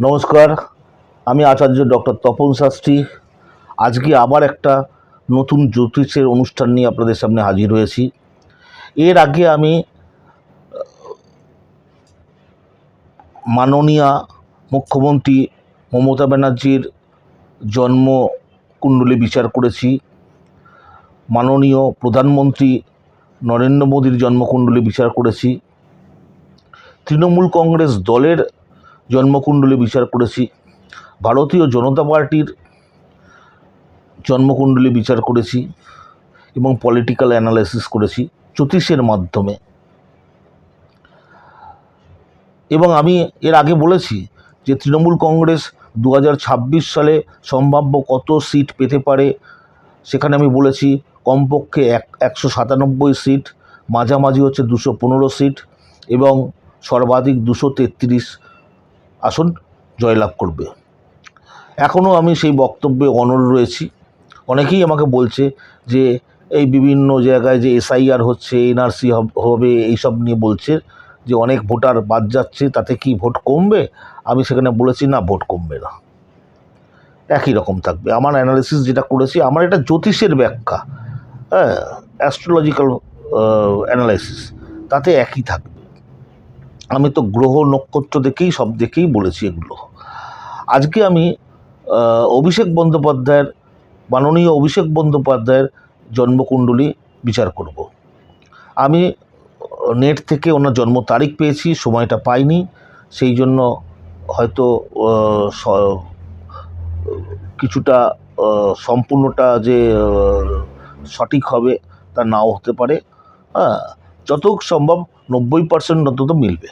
নমস্কার, আমি আচার্য ডক্টর তপন শাস্ত্রী। আজকে আবার একটা নতুন জ্যোতিষের অনুষ্ঠান নিয়ে আপনাদের সামনে হাজির হয়েছি। এর আগে আমি, মাননীয়া মুখ্যমন্ত্রী মমতা ব্যানার্জির জন্ম কুণ্ডলী বিচার করেছি। মাননীয় প্রধানমন্ত্রী নরেন্দ্র মোদীর জন্মকুণ্ডলী বিচার করেছি। তৃণমূল কংগ্রেস দলের জন্মকুণ্ডলী বিচার করেছি। ভারতীয় জনতা পার্টির জন্মকুণ্ডলী বিচার করেছি এবং পলিটিক্যাল অ্যানালাইসিস করেছি জ্যোতিষের মাধ্যমে। এবং আমি এর আগে বলেছি যে তৃণমূল কংগ্রেস দু হাজার ছাব্বিশ সালে সম্ভাব্য কত সিট পেতে পারে, সেখানে আমি বলেছি কমপক্ষে এক, একশো সাতানব্বই সিট, মাঝামাঝি হচ্ছে দুশো পনেরো সিট এবং সর্বাধিক দুশো তেত্রিশ। আসন জয়লাভ করবে। এখনও আমি সেই বক্তব্যে অনড় রয়েছি। অনেকেই আমাকে বলছে যে, এই বিভিন্ন জায়গায় যে এসআইআর হচ্ছে, এনআরসি হবে এইসব নিয়ে বলছে যে, অনেক ভোটার বাদ যাচ্ছে, তাতে কি ভোট কমবে? আমি সেখানে বলেছি, না, ভোট কমবে না। একই রকম থাকবে। আমার অ্যানালিসিস যেটা করেছি, আমার এটা জ্যোতিষের ব্যাখ্যা। হ্যাঁ অ্যাস্ট্রোলজিক্যাল অ্যানালাইসিস তাতে একই থাকবে। আমি তো গ্রহ, নক্ষত্র দেখেই সব দেখেই বলেছি এগুলো। আজকে আমি অভিষেক বন্দ্যোপাধ্যায়ের, মাননীয় অভিষেক বন্দ্যোপাধ্যায়ের জন্মকুণ্ডলী বিচার করব। আমি নেট থেকে ওনার জন্ম তারিখ পেয়েছি, সময়টা পাইনি, সেই জন্য হয়তো কিছুটা সম্পূর্ণটা যে সঠিক হবে তা নাও হতে পারে। হ্যাঁ যত সম্ভব নব্বই পার্সেন্ট অন্তত মিলবে।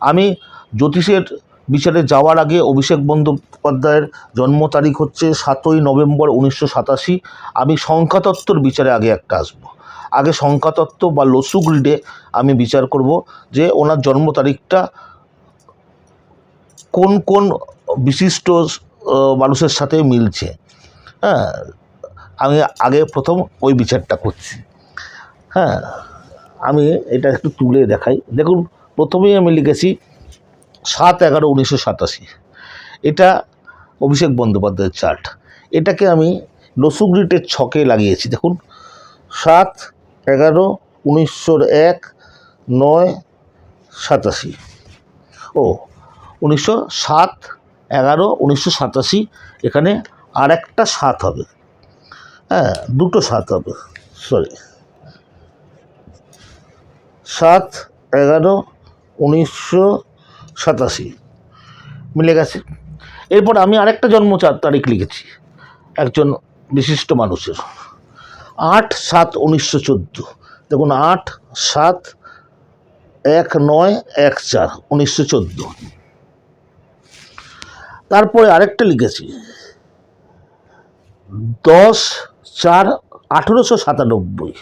আমি জ্যোতিষের বিচারে যাওয়ার আগে অভিষেক বন্দ্যোপাধ্যায়ের জন্ম তারিখ হচ্ছে সাতই নভেম্বর উনিশশো সাতাশি। আমি সংখ্যাতত্ত্বর বিচারে আগে একটা আসব। আগে সংখ্যাতত্ত্ব বা লসুক রিডে আমি বিচার করব যে ওনার জন্ম তারিখটা কোন কোন বিশিষ্ট মানুষের সাথে মিলছে। হ্যাঁ আমি আগে প্রথম ওই বিচারটা করছি। হ্যাঁ আমি এটা একটু তুলে দেখাই। দেখুন প্রথমেই আমি লিখেছি সাত এগারো উনিশশো সাতাশি। এটা অভিষেক বন্দ্যোপাধ্যায়ের চার্ট এটাকে আমি লসুগ্রিটের ছকে লাগিয়েছি। দেখুন, সাত এগারো উনিশশো এক নয় সাতাশি। ও, উনিশশো সাত এগারো উনিশশো সাতাশি, এখানে আর একটা সাত হবে। হ্যাঁ দুটো সাত হবে সরি সাত এগারো উনিশশো সাতাশি। মিলে গেছে। এরপর আমি আরেকটা জন্ম চার তারিখ লিখেছি, একজন বিশিষ্ট মানুষের। আট সাত উনিশশো চোদ্দ। দেখুন, আট সাত এক নয় এক চার, উনিশশো চোদ্দ। তারপরে আরেকটা লিখেছি, দশ চার আঠেরোশো সাতানব্বই।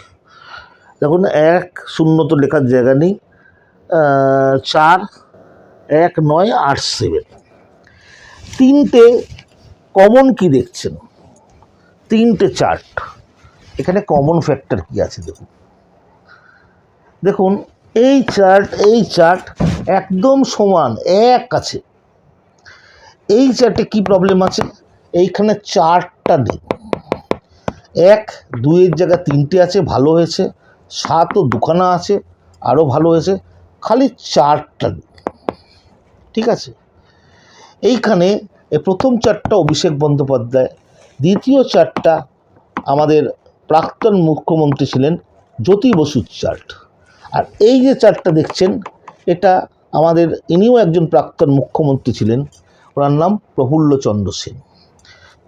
দেখুন, এক শূন্য তো লেখার জায়গা নেই। চার, এক, নয়, আট সেভেন তিনটে কমন কি দেখছেন? তিনটে চার্ট এখানে কমন ফ্যাক্টর কি আছে দেখুন। দেখুন, এই চার্ট এই চার্ট একদম সমান, এক আছে। এই চার্টে কি প্রবলেম আছে? এইখানে চারটা নেই এক, দুইয়ের জায়গায় তিনটে আছে, ভালো হয়েছে। সাত ও দুখানা আছে, আরও ভালো হয়েছে। খালি চারটা ঠিক আছে? এইখানে এই প্রথম চারটা অভিষেক বন্দ্যোপাধ্যায়, দ্বিতীয় চারটা আমাদের প্রাক্তন মুখ্যমন্ত্রী ছিলেন জ্যোতি বসুর চার্ট। আর এই যে চার্টটা দেখছেন, এটা আমাদের ইনিও একজন প্রাক্তন মুখ্যমন্ত্রী ছিলেন, ওনার নাম প্রফুল্লচন্দ্র সেন।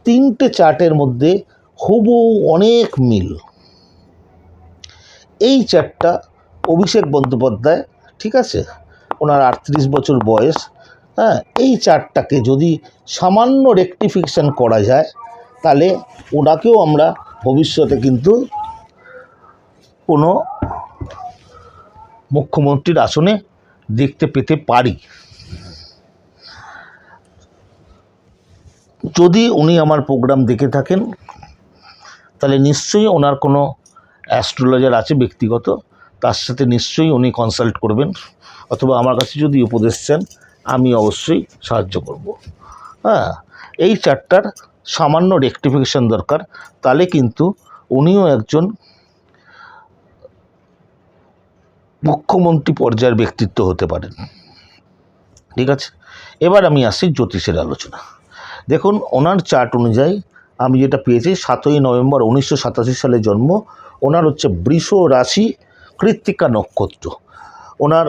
তিনটে চার্টের মধ্যে হুবু অনেক মিল। এই চারটা অভিষেক বন্দ্যোপাধ্যায় ঠিক আছে? ওনার আটত্রিশ বছর বয়স হ্যাঁ? এই চারটাকে যদি সামান্য রেকটিফিকেশন করা যায়, তাহলে ওনাকেও আমরা ভবিষ্যতে কিন্তু কোনো মুখ্যমন্ত্রীর আসনে দেখতে পেতে পারি। যদি উনি আমার প্রোগ্রাম দেখে থাকেন, তাহলে নিশ্চয়ই ওনার কোনো অ্যাস্ট্রোলজার আছে ব্যক্তিগত তার সাথে নিশ্চয়ই উনি কনসাল্ট করবেন, অথবা আমার কাছে যদি উপদেশ চান, আমি অবশ্যই সাহায্য করব। হ্যাঁ এই চারটার সামান্য রেকটিফিকেশন দরকার, তাহলে কিন্তু উনিও একজন মুখ্যমন্ত্রী পর্যায়ের ব্যক্তিত্ব হতে পারেন। ঠিক আছে? এবার আমি আসি জ্যোতিষের আলোচনা। দেখুন, ওনার চার্ট অনুযায়ী আমি যেটা পেয়েছি, সাতই নভেম্বর উনিশশো সাতাশি সালে জন্ম, ওনার হচ্ছে বৃষ রাশি কৃত্তিকা নক্ষত্র। ওনার,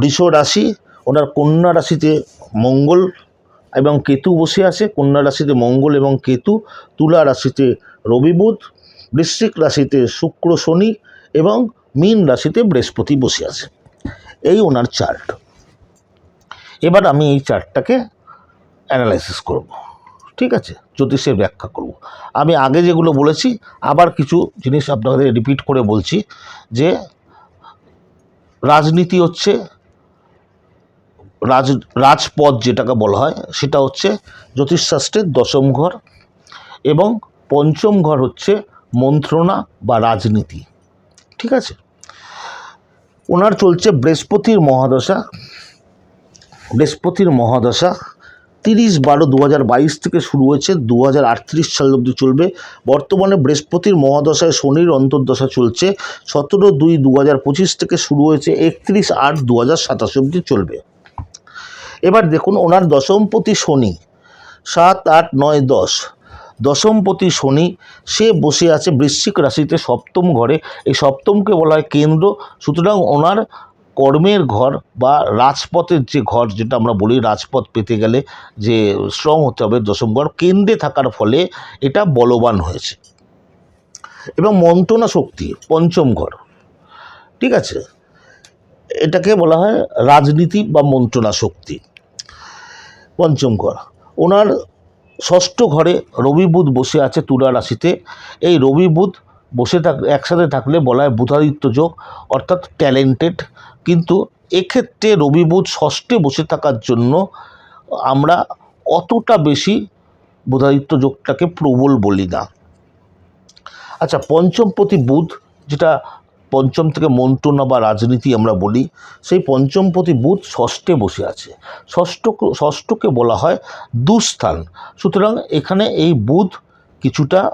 বৃষ রাশি, ওনার কন্যা রাশিতে মঙ্গল এবং কেতু বসে আছে। কন্যা রাশিতে মঙ্গল এবং কেতু, তুলা রাশিতে রবি বুধ, বৃশ্চিক রাশিতে শুক্র শনি এবং মীন রাশিতে বৃহস্পতি বসে আছে। এই ওনার চার্ট এবার আমি এই চার্টটাকে অ্যানালাইসিস করব। ঠিক আছে, জ্যোতিষের ব্যাখ্যা করব। আমি আগে যেগুলো বলেছি, আবার কিছু জিনিস আপনাদের রিপিট করে বলছি যে, রাজনীতি হচ্ছে রাজ, রাজপথ যেটাকে বলা হয়, সেটা হচ্ছে জ্যোতিষশাস্ত্রের দশম ঘর এবং পঞ্চম ঘর হচ্ছে মন্ত্রণা বা রাজনীতি। ঠিক আছে? ওনার চলছে বৃহস্পতির মহাদশা বৃহস্পতির মহাদশা তিরিশ বারো দু থেকে শুরু হয়েছে দু হাজার আটত্রিশ সাল অবধি চলবে। বর্তমানে বৃহস্পতির মহাদশায় শনির অন্তর্দশা চলছে, সতেরো দুই দু থেকে শুরু হয়েছে, একত্রিশ আট দু হাজার সাতাশ অবধি চলবে। এবার দেখুন, ওনার দশমপতি শনি, সাত আট নয় দশ। দশমপতি শনি, সে বসে আছে বৃশ্চিক রাশিতে সপ্তম ঘরে। এই সপ্তমকে বলা হয় কেন্দ্র। সুতরাং ওনার কর্মের ঘর বা রাজপথের যে ঘর যেটা আমরা বলি রাজপথ পেতে গেলে যে স্ট্রং হতে হবে দশম ঘর, কেন্দ্রে থাকার ফলে এটা বলবান হয়েছে। এবং মন্ত্রণা শক্তি, পঞ্চম ঘর। ঠিক আছে? এটাকে বলা হয় রাজনীতি বা মন্ত্রণা শক্তি। পঞ্চম ঘর। ওনার ষষ্ঠ ঘরে রবি বুধ বসে আছে তুলা রাশিতে। এই রবি বুধ বসে থাক, একসাথে থাকলে বলা হয় বুধাদিত্য যোগ, অর্থাৎ ট্যালেন্টেড কিন্তু এক্ষেত্রে রবি বুধ ষষ্ঠে বসে থাকার জন্য আমরা অতটা বেশি বুধাদিত্য যোগটাকে প্রবল বলি না। আচ্ছা পঞ্চমপতি বুধ, যেটা পঞ্চম থেকে মন্ত্রণা বা রাজনীতি আমরা বলি, সেই পঞ্চমপতি বুধ ষষ্ঠে বসে আছে। ষষ্ঠ ষষ্ঠকে বলা হয় দুস্থান। সুতরাং এখানে এই বুধ কিছুটা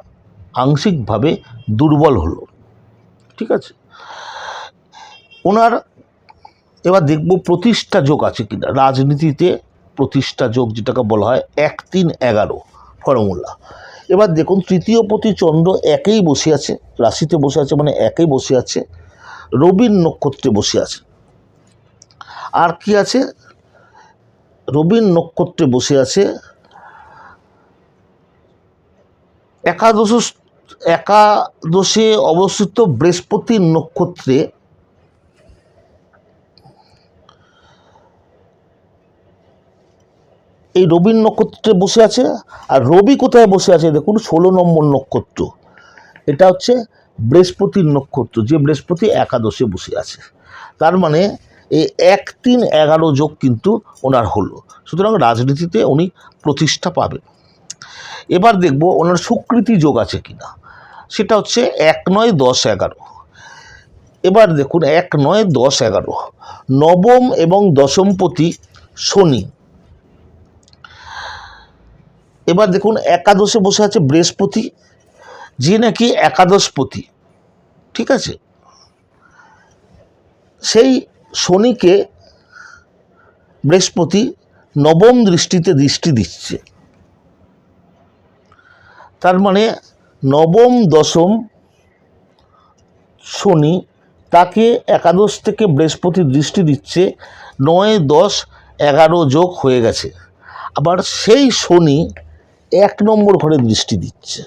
আংশিকভাবে দুর্বল হলো। ঠিক আছে? ওনার এবার দেখব প্রতিষ্ঠা যোগ আছে কিনা। রাজনীতিতে প্রতিষ্ঠা যোগ যেটাকে বলা হয় এক তিন এগারো ফর্মুলা। এবার দেখুন, তৃতীয় পতি চন্দ্র একেই বসে আছে, রাশিতে বসে আছে মানে একেই বসে আছে রবির নক্ষত্রে বসে আছে। আর কি আছে? রবির নক্ষত্রে বসে আছে একাদশ, একাদশে অবস্থিত বৃহস্পতির নক্ষত্রে এই রবির নক্ষত্রে বসে আছে, আর রবি কোথায় বসে আছে দেখুন, ষোলো নম্বর নক্ষত্র। এটা হচ্ছে বৃহস্পতির নক্ষত্র, যে বৃহস্পতি একাদশে বসে আছে। তার মানে এই এক তিন এগারো যোগ কিন্তু ওনার হলো। সুতরাং রাজনীতিতে উনি প্রতিষ্ঠা পাবেন। এবার দেখব ওনার সুকৃতি যোগ আছে কিনা। সেটা হচ্ছে এক নয় দশ এগারো। এবার দেখুন, এক নয় দশ এগারো, নবম এবং দশমপতি শনি। এবার দেখুন একাদশে বসে আছে বৃহস্পতি, যে নাকি একাদশপতি, ঠিক আছে? সেই শনিকে বৃহস্পতি নবম দৃষ্টিতে দৃষ্টি দিচ্ছে। তার মানে নবম, দশম শনি তাকে একাদশ থেকে বৃহস্পতি দৃষ্টি দিচ্ছে, নয়, দশ, এগারো যোগ হয়ে গেছে। আবার সেই শনি এক নম্বর ঘরে দৃষ্টি দিচ্ছে।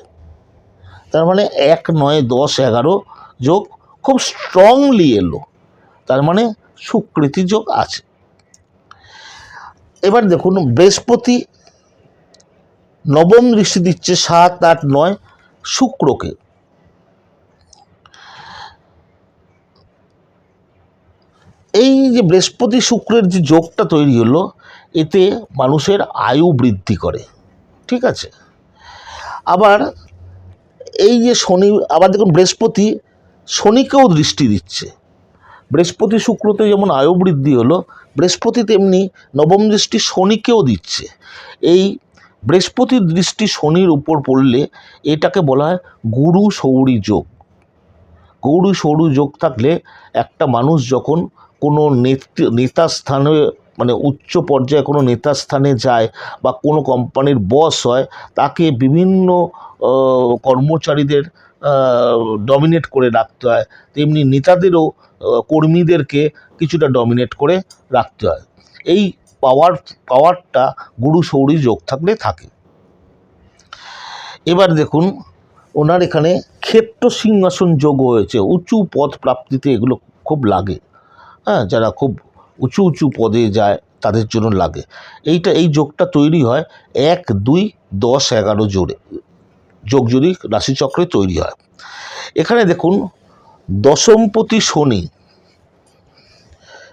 তার মানে এক নয় দশ এগারো যোগ খুব স্ট্রংলি এলো। তার মানে সুকৃতি যোগ আছে। এবার দেখুন, বৃহস্পতি নবম দৃষ্টি দিচ্ছে সাত, আট, নয়, শুক্রকে। এই যে বৃহস্পতি শুক্রের যে যোগটা তৈরি হলো, এতে মানুষের আয়ু বৃদ্ধি করে। ঠিক আছে। আবার এই যে শনি, আবার দেখুন বৃহস্পতি, শনিকেও দৃষ্টি দিচ্ছে। বৃহস্পতি শুক্রতে যেমন আয়ু বৃদ্ধি হলো, বৃহস্পতি তেমনি নবম দৃষ্টি শনিকেও দিচ্ছে। এই বৃহস্পতির দৃষ্টি শনির উপর পড়লে এটাকে বলা হয় গুরু সৌরী যোগ। গৌরী সৌরী যোগ থাকলে একটা মানুষ যখন কোনো নেত- স্থানে মানে উচ্চ পর্যায়ে কোনো নেতা স্থানে যায় বা কোনো কোম্পানির বস হয়, তাকে বিভিন্ন কর্মচারীদের ডমিনেট করে রাখতে হয়। তেমনি নেতাদেরও কর্মীদেরকে কিছুটা ডমিনেট করে রাখতে হয়। এই পাওয়ার পাওয়ারটা গুরু সৌরী যোগ থাকলে থাকে। এবার দেখুন, ওনার এখানে ক্ষেত্র সিংহাসন যোগ হয়েছে। উঁচু পদ প্রাপ্তিতে এগুলো খুব লাগে। হ্যাঁ যারা খুব উঁচু উঁচু পদে যায়, তাদের জন্য লাগে। এইটা, এই যোগটা তৈরি হয় এক, দুই, দশ, এগারো জোরে যোগ যদি রাশিচক্রে তৈরি হয়। এখানে দেখুন, দশমপতি শনি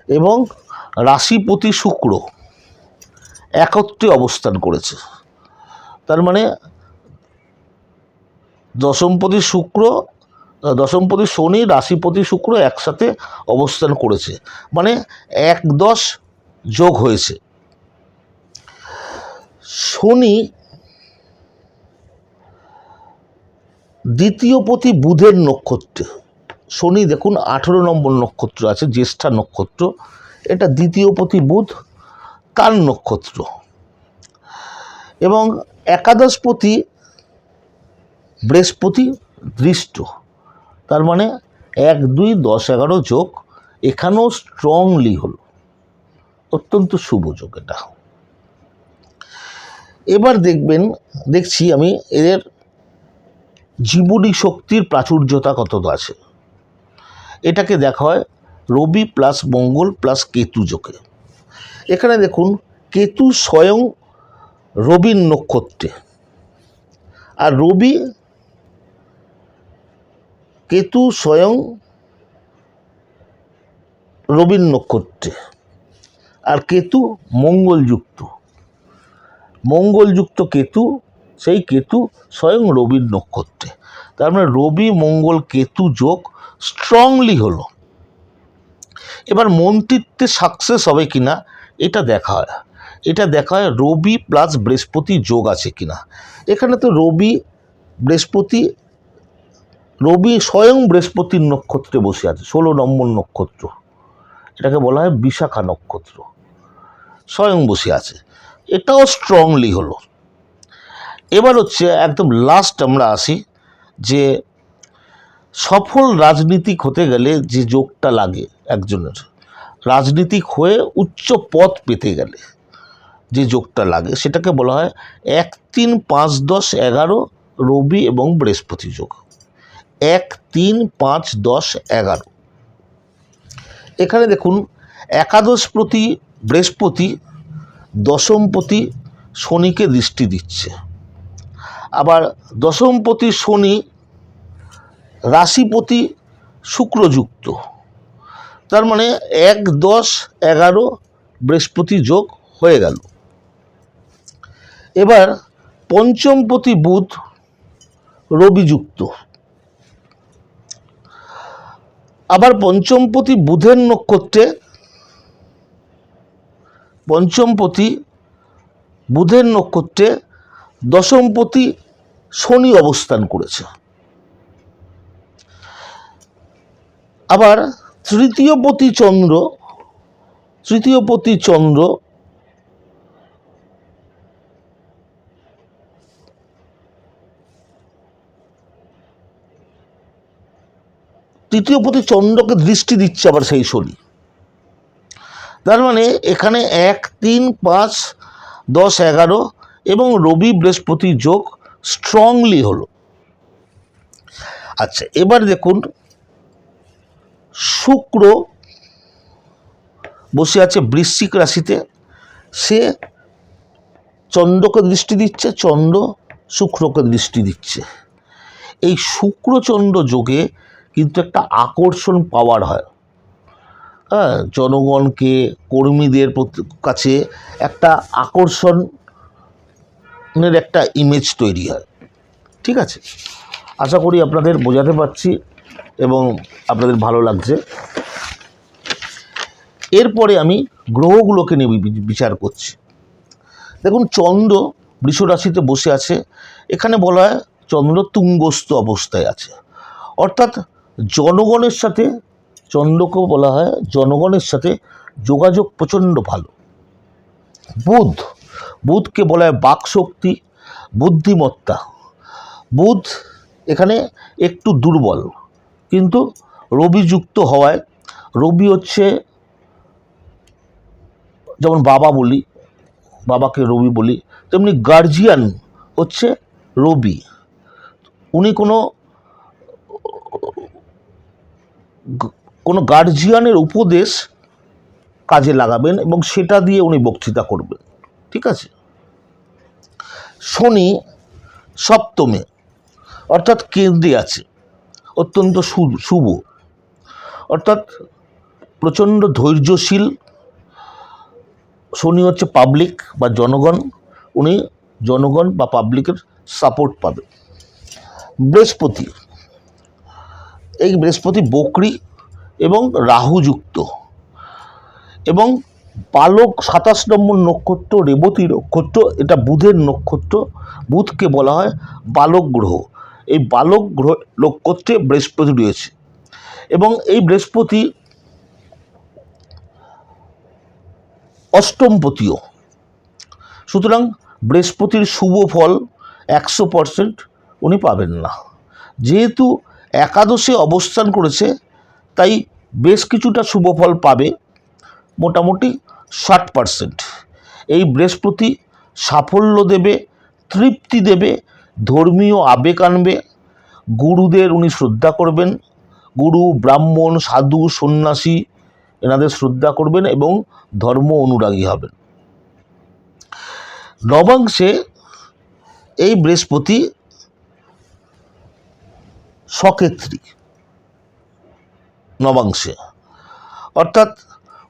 এবং রাশিপতি শুক্র একত্রে অবস্থান করেছে। তার মানে দশমপতি শুক্র দশমপতি শনি, রাশিপতি শুক্র একসাথে অবস্থান করেছে। মানে এক দশ যোগ হয়েছে। শনি দ্বিতীয়পতি বুধের নক্ষত্রে। শনি দেখুন আঠেরো নম্বর নক্ষত্র আছে, জ্যেষ্ঠা নক্ষত্র। এটা দ্বিতীয়পতি বুধ, তার নক্ষত্র। এবং একাদশপতি বৃহস্পতি, দৃষ্ট। তার মানে এক, দুই, দশ, এগারো যোগ এখানেও স্ট্রংলি হলো। অত্যন্ত শুভ যোগ এটা। এবার দেখবেন, দেখছি আমি এদের জীবনী শক্তির প্রাচুর্যতা কত আছে। এটাকে দেখা হয় রবি প্লাস মঙ্গল প্লাস কেতু যোগে। এখানে দেখুন, কেতু স্বয়ং রবির নক্ষত্রে। আর রবি কেতু স্বয়ং রবির নক্ষত্রে আর কেতু মঙ্গলযুক্ত। মঙ্গলযুক্ত কেতু, সেই কেতু স্বয়ং রবির নক্ষত্রে তার মানে রবি, মঙ্গল, কেতু যোগ স্ট্রংলি হলো। এবার মন্ত্রিত্বে সাকসেস হবে কি না এটা দেখা হয়। এটা দেখা হয় রবি প্লাস বৃহস্পতি যোগ আছে কিনা। এখানে তো রবি, বৃহস্পতি রবি স্বয়ং বৃহস্পতির নক্ষত্রে বসে আছে, ষোলো নম্বর নক্ষত্র। এটাকে বলা হয় বিশাখা নক্ষত্র। স্বয়ং বসে আছে। এটাও স্ট্রংলি হলো। এবার হচ্ছে একদম লাস্ট আমরা আসি যে সফল রাজনীতিক হতে গেলে যে যোগটা লাগে একজনের, রাজনীতিক হয়ে উচ্চ পদ পেতে গেলে যে যোগটা লাগে, সেটাকে বলা হয় এক তিন পাঁচ দশ এগারো রবি এবং বৃহস্পতি যোগ। এক তিন পাঁচ দশ এগারো। এখানে দেখুন, একাদশ প্রতি বৃহস্পতি দশমপতি শনিকে দৃষ্টি দিচ্ছে। আবার দশমপতি শনি রাশিপতি শুক্রযুক্ত। তার মানে এক দশ এগারো বৃহস্পতি যোগ হয়ে গেল। এবার পঞ্চমপতি বুধ রবিযুক্ত। আবার পঞ্চমপতি বুধের নক্ষত্রে, পঞ্চমপতি বুধের নক্ষত্রে দশমপতি শনি অবস্থান করেছে। আবার তৃতীয়পতি চন্দ্র তৃতীয়পতি চন্দ্র তৃতীয়পতি চন্দ্রকে দৃষ্টি দিচ্ছে আবার সেই শনি। তার মানে এখানে এক, তিন, পাঁচ, দশ, এগারো এবং রবি বৃহস্পতি যোগ স্ট্রংলি হলো। আচ্ছা এবার দেখুন, শুক্র বসে আছে বৃশ্চিক রাশিতে। সে চন্দ্রকে দৃষ্টি দিচ্ছে, চন্দ্র শুক্রকে দৃষ্টি দিচ্ছে। এই শুক্রচন্দ্র যোগে কিন্তু একটা আকর্ষণ পাওয়ার হয়। হ্যাঁ জনগণকে, কর্মীদের কাছে একটা আকর্ষণের একটা ইমেজ তৈরি হয়। ঠিক আছে? আশা করি আপনাদের বোঝাতে পারছি এবং আপনাদের ভালো লাগছে। এরপরে আমি গ্রহগুলোকে নিয়ে বিচার করছি। দেখুন, চন্দ্র বৃষ রাশিতে বসে আছে। এখানে বলা হয় চন্দ্র তুঙ্গস্থ অবস্থায় আছে। অর্থাৎ জনগণের সাথে, চন্দ্রকেও বলা হয়, জনগণের সাথে যোগাযোগ প্রচণ্ড ভালো। বুধ, বুধকে বলা হয় বাকশক্তি, বুদ্ধিমত্তা। বুধ এখানে একটু দুর্বল, কিন্তু রবি যুক্ত হওয়ায়, রবি হচ্ছে, যেমন বাবা বলি, বাবাকে রবি বলি, তেমনি গার্জিয়ান হচ্ছে রবি। উনি কোনো কোনো গার্জিয়ানের উপদেশ কাজে লাগাবেন এবং সেটা দিয়ে উনি বক্তৃতা করবেন। ঠিক আছে? শনি সপ্তমে, অর্থাৎ কেন্দ্রে আছে, অত্যন্ত শুভ। অর্থাৎ প্রচণ্ড ধৈর্যশীল, শনি হচ্ছে পাবলিক বা জনগণ, উনি জনগণ বা পাবলিকের সাপোর্ট পাবে বৃহস্পতি এই বৃহস্পতি বকরি এবং রাহুযুক্ত এবং পালক সাতাশ নম্বর নক্ষত্র, রেবতী নক্ষত্র, এটা বুধের নক্ষত্র, বুধকে বলা হয় বালক গ্রহ। এই বালক গ্রহ নক্ষত্রে বৃহস্পতি রয়েছে। এবং এই বৃহস্পতি অষ্টমপতিও। সুতরাং বৃহস্পতির শুভ ফল একশো পারসেন্ট উনি পাবেন না। যেহেতু একাদশে অবস্থান করেছে, তাই বেশ কিছুটা শুভ ফল পাবে, মোটামুটি ষাট পারসেন্ট এই বৃহস্পতি সাফল্য দেবে, তৃপ্তি দেবে, ধর্মীয় আবেগ আনবে। গুরুদের উনি শ্রদ্ধা করবেন, গুরু, ব্রাহ্মণ, সাধু, সন্ন্যাসী এনাদের শ্রদ্ধা করবেন এবং ধর্ম অনুরাগী হবেন। নবাংশে এই বৃহস্পতি সক্ষেত্রী নবাংশে। অর্থাৎ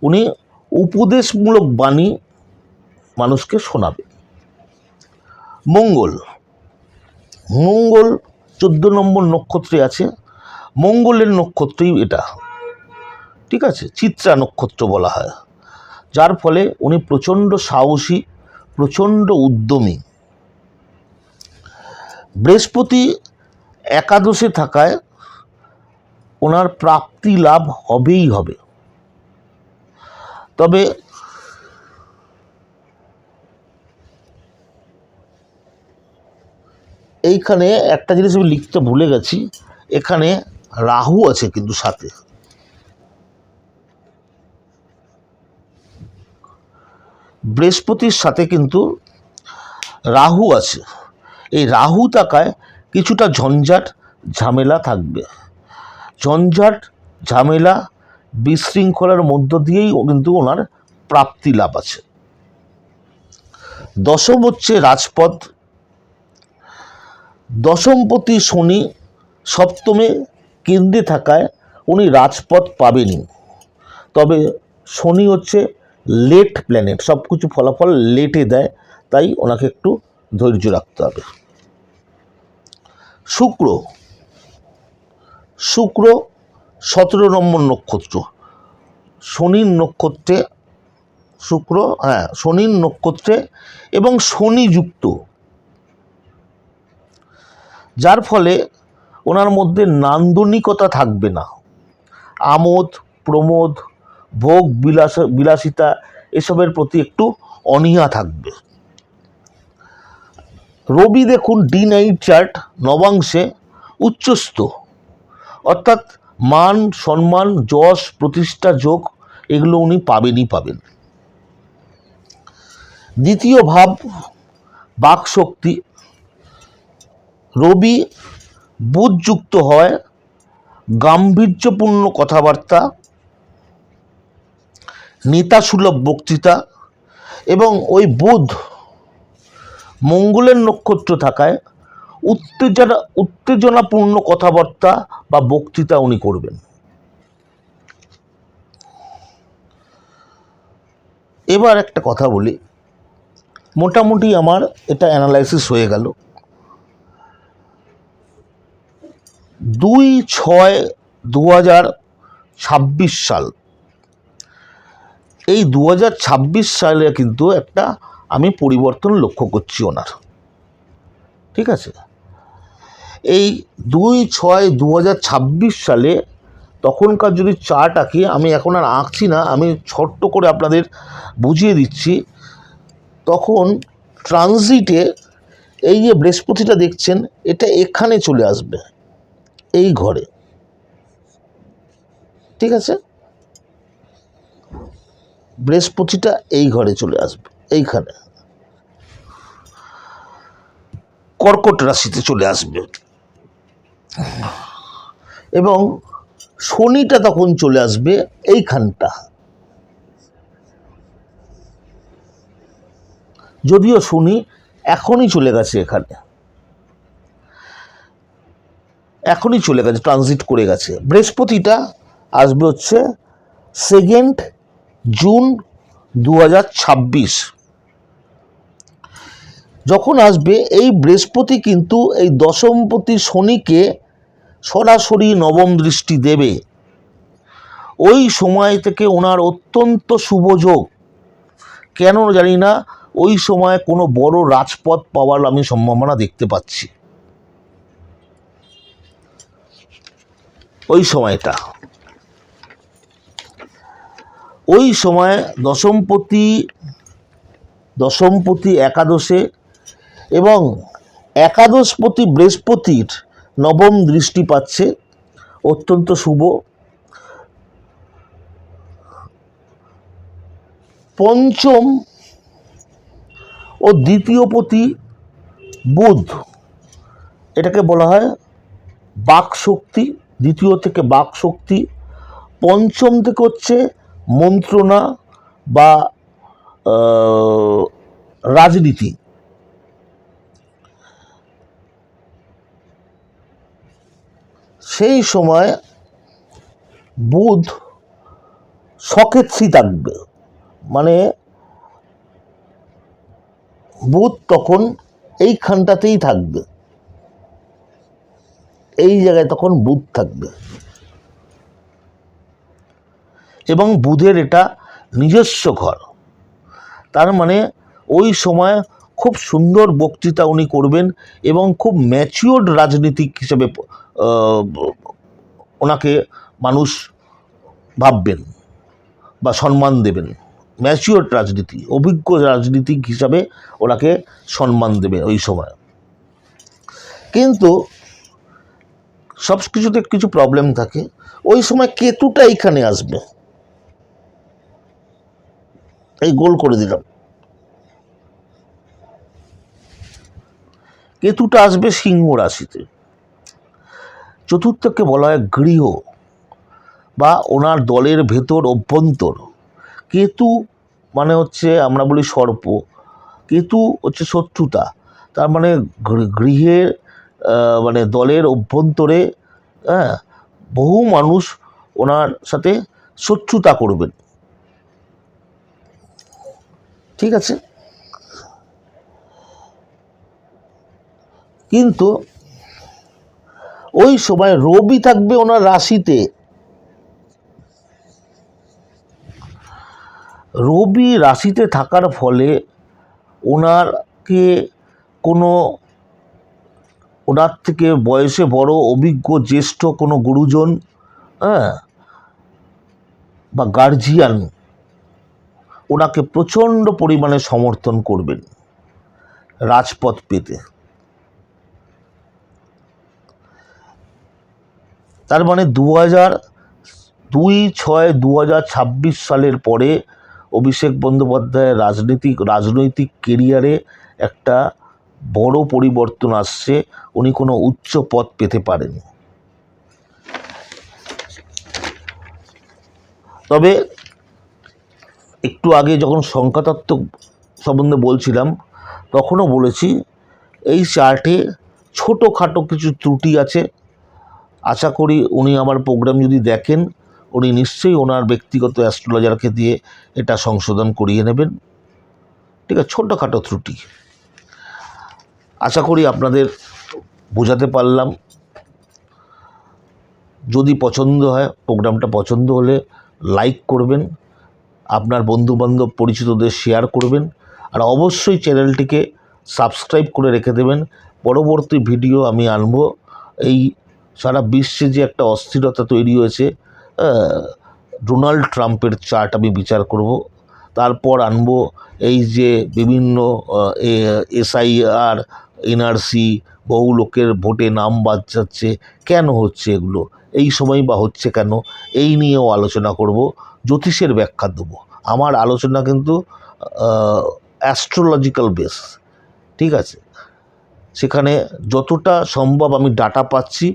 উনি উপদেশমূলক বাণী মানুষকে শোনাবে। মঙ্গল মঙ্গল চোদ্দ নম্বর নক্ষত্রে আছে। মঙ্গলের নক্ষত্রই এটা। ঠিক আছে? চিত্রা নক্ষত্র বলা হয়। যার ফলে উনি প্রচণ্ড সাহসী, প্রচণ্ড উদ্যমী। বৃহস্পতি একাদশে থাকায় ওনার প্রাপ্তি লাভ হবেই হবে। তবে এইখানে একটা জিনিস আমি লিখতে ভুলে গেছি, এখানে রাহু আছে কিন্তু সাথে। বৃহস্পতির সাথে কিন্তু রাহু আছে। এই রাহু থাকায় কিছুটা ঝঞ্ঝাট ঝামেলা থাকবে। ঝঞ্ঝাট ঝামেলা বিশৃঙ্খলার মধ্য দিয়েই কিন্তু ওনার প্রাপ্তি লাভ আছে। দশম হচ্ছে রাজপথ। দশমপতি শনি সপ্তমে কেন্দ্রে থাকায় উনি রাজপথ পাবেনই। তবে শনি হচ্ছে লেট প্ল্যানেট সব কিছু ফলাফল লেটে দেয়, তাই ওনাকে একটু ধৈর্য রাখতে হবে। শুক্র। শুক্র সতেরো নম্বর নক্ষত্র। শনির নক্ষত্রে শুক্র হ্যাঁ শনির নক্ষত্রে এবং শনিযুক্ত। যার ফলে ওনার মধ্যে নান্দনিকতা থাকবে না। আমোদ, প্রমোদ, ভোগ, বিলাস, বিলাসিতা এসবের প্রতি একটু অনীহা থাকবে। রবি দেখুন ডি নাইট চার্ট নবাংশে উচ্চস্থ। অর্থাৎ মান, সম্মান, যশ, প্রতিষ্ঠা, যোগ, এগুলো উনি পাবেনই পাবেন। দ্বিতীয় ভাব, বাকশক্তি। রবি বুধযুক্ত হয়, গাম্ভীর্যপূর্ণ কথাবার্তা, নেতাসুলভ বক্তৃতা এবং ওই বুধ মঙ্গলের নক্ষত্র থাকায় উত্তেজনা, উত্তেজনাপূর্ণ কথাবার্তা বা বক্তৃতা উনি করবেন। এবার একটা কথা বলি। মোটামুটি আমার এটা অ্যানালাইসিস হয়ে গেল। দুই ছয় দু হাজার ছাব্বিশ সাল। এই দু হাজার ছাব্বিশ সালে কিন্তু একটা আমি পরিবর্তন লক্ষ্য করছি ওনার। ঠিক আছে? এই দুই ছয় দু সালে তখনকার যদি চার্ট আঁকি, আমি এখন আর আঁকছি না, আমি ছোট্ট করে আপনাদের বুঝিয়ে দিচ্ছি, তখন ট্রানজিটে এই যে বৃহস্পতিটা দেখছেন, এটা এখানে চলে আসবে, এই ঘরে। ঠিক আছে? বৃহস্পতিটা এই ঘরে চলে আসবে। এইখানে। কর্কট রাশিতে চলে আসবে। এবং শনিটা তখন চলে আসবে এইখানটা। যদিও শনি এখনই চলে গেছে এখানে। এখনই চলে গেছে ট্রানজিট করে গেছে। বৃহস্পতিটা আসবে হচ্ছে সেকেন্ড জুন দু হাজার ছাব্বিশ। যখন আসবে, এই বৃহস্পতি কিন্তু এই দশমপতি শনিকে সরাসরি নবম দৃষ্টি দেবে। ওই সময় থেকে ওনার অত্যন্ত শুভযোগ কেন জানি না, ওই সময় কোনো বড় রাজপথ পাওয়ার আমি সম্ভাবনা দেখতে পাচ্ছি। ওই সময়টা। ওই সময় দশমপতি দশমপতি একাদশে এবং একাদশপতি বৃহস্পতির নবম দৃষ্টি পাচ্ছে। অত্যন্ত শুভ। পঞ্চম ও দ্বিতীয় পতি বুধ। এটাকে বলা হয় বাক শক্তি দ্বিতীয় থেকে বাক শক্তি পঞ্চম থেকে হচ্ছে মন্ত্রণা বা রাজনীতি। সেই সময় বুধ সকেত্রী থাকবে মানে বুধ তখন এইখানটাতেই থাকবে। এই জায়গায় তখন বুধ থাকবে। এবং বুধের এটা নিজস্ব ঘর। তার মানে ওই সময় খুব সুন্দর বক্তৃতা উনি করবেন এবং খুব ম্যাচিওর্ড রাজনীতিক হিসেবে ওনাকে মানুষ ভাববেন বা সম্মান দেবেন। ম্যাচিওর রাজনীতি, অভিজ্ঞ রাজনীতিক হিসাবে ওনাকে সম্মান দেবে ওই সময়। কিন্তু সব কিছুতে কিছু প্রবলেম থাকে। ওই সময় কেতুটা এইখানে আসবে। এই গোল করে দিলাম। কেতুটা আসবে সিংহ রাশিতে। চতুর্থকে বলা হয় গৃহ বা ওনার দলের ভেতর অভ্যন্তর। কেতু মানে হচ্ছে আমরা বলি সর্প, কেতু হচ্ছে শত্রুতা। তার মানে গৃহের মানে দলের অভ্যন্তরে হ্যাঁ বহু মানুষ ওনার সাথে শত্রুতা করবেন। ঠিক আছে? কিন্তু ওই সময় রবি থাকবে ওনার রাশিতে। রবি রাশিতে থাকার ফলে ওনারকে কোনো, ওনার থেকে বয়সে বড়, অভিজ্ঞ, জ্যেষ্ঠ কোনো গুরুজন হ্যাঁ বা গার্জিয়ান ওনাকে প্রচণ্ড পরিমাণে সমর্থন করবেন রাজপথ পেতে। তার মানে দু হাজার দুই ছয় দু হাজার ছাব্বিশ সালের পরে অভিষেক বন্দ্যোপাধ্যায়ের রাজনীতিক, রাজনৈতিক কেরিয়ারে একটা বড় পরিবর্তন আসছে। উনি কোনো উচ্চ পদ পেতে পারেন তবে একটু আগে যখন সংখ্যাতত্ত্ব সম্বন্ধে বলছিলাম, তখনও বলেছি, এই চার্টে ছোটোখাটো কিছু ত্রুটি আছে। আশা করি উনি আমার প্রোগ্রাম যদি দেখেন, উনি নিশ্চয়ই ওনার ব্যক্তিগত অ্যাস্ট্রোলজারকে দিয়ে এটা সংশোধন করিয়ে নেবেন। ঠিক আছে ছোটোখাটো ত্রুটি। আশা করি আপনাদের বোঝাতে পারলাম। যদি পছন্দ হয় প্রোগ্রামটা পছন্দ হলে লাইক করবেন, আপনার বন্ধুবান্ধব পরিচিতদের শেয়ার করবেন, আর অবশ্যই চ্যানেলটিকে সাবস্ক্রাইব করে রেখে দেবেন। পরবর্তী ভিডিও আমি আনব। এই সারা বিশ্বে যে একটা অস্থিরতা তৈরি হয়েছে ডোনাল্ড ট্রাম্পের চার্ট আমি বিচার করব। তারপর আনব এই যে বিভিন্ন এসআইআর, এনআরসি, বহু লোকের ভোটে নাম বাদ যাচ্ছে কেন হচ্ছে এগুলো? এই সময় বা হচ্ছে কেন? এই নিয়েও আলোচনা করব, জ্যোতিষের ব্যাখ্যা দেবো। আমার আলোচনা কিন্তু অ্যাস্ট্রোলজিক্যাল বেস ঠিক আছে? সেখানে যতটা সম্ভব আমি ডাটা পাচ্ছি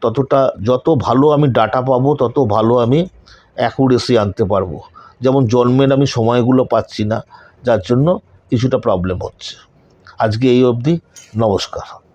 ততটা যত ভালো আমি ডাটা পাবো, তত ভালো আমি অ্যাকুরেসি আনতে পারব। যেমন জন্মের আমি সময়গুলো পাচ্ছি না, যার জন্য কিছুটা প্রবলেম হচ্ছে। আজকে এই অবধি, নমস্কার।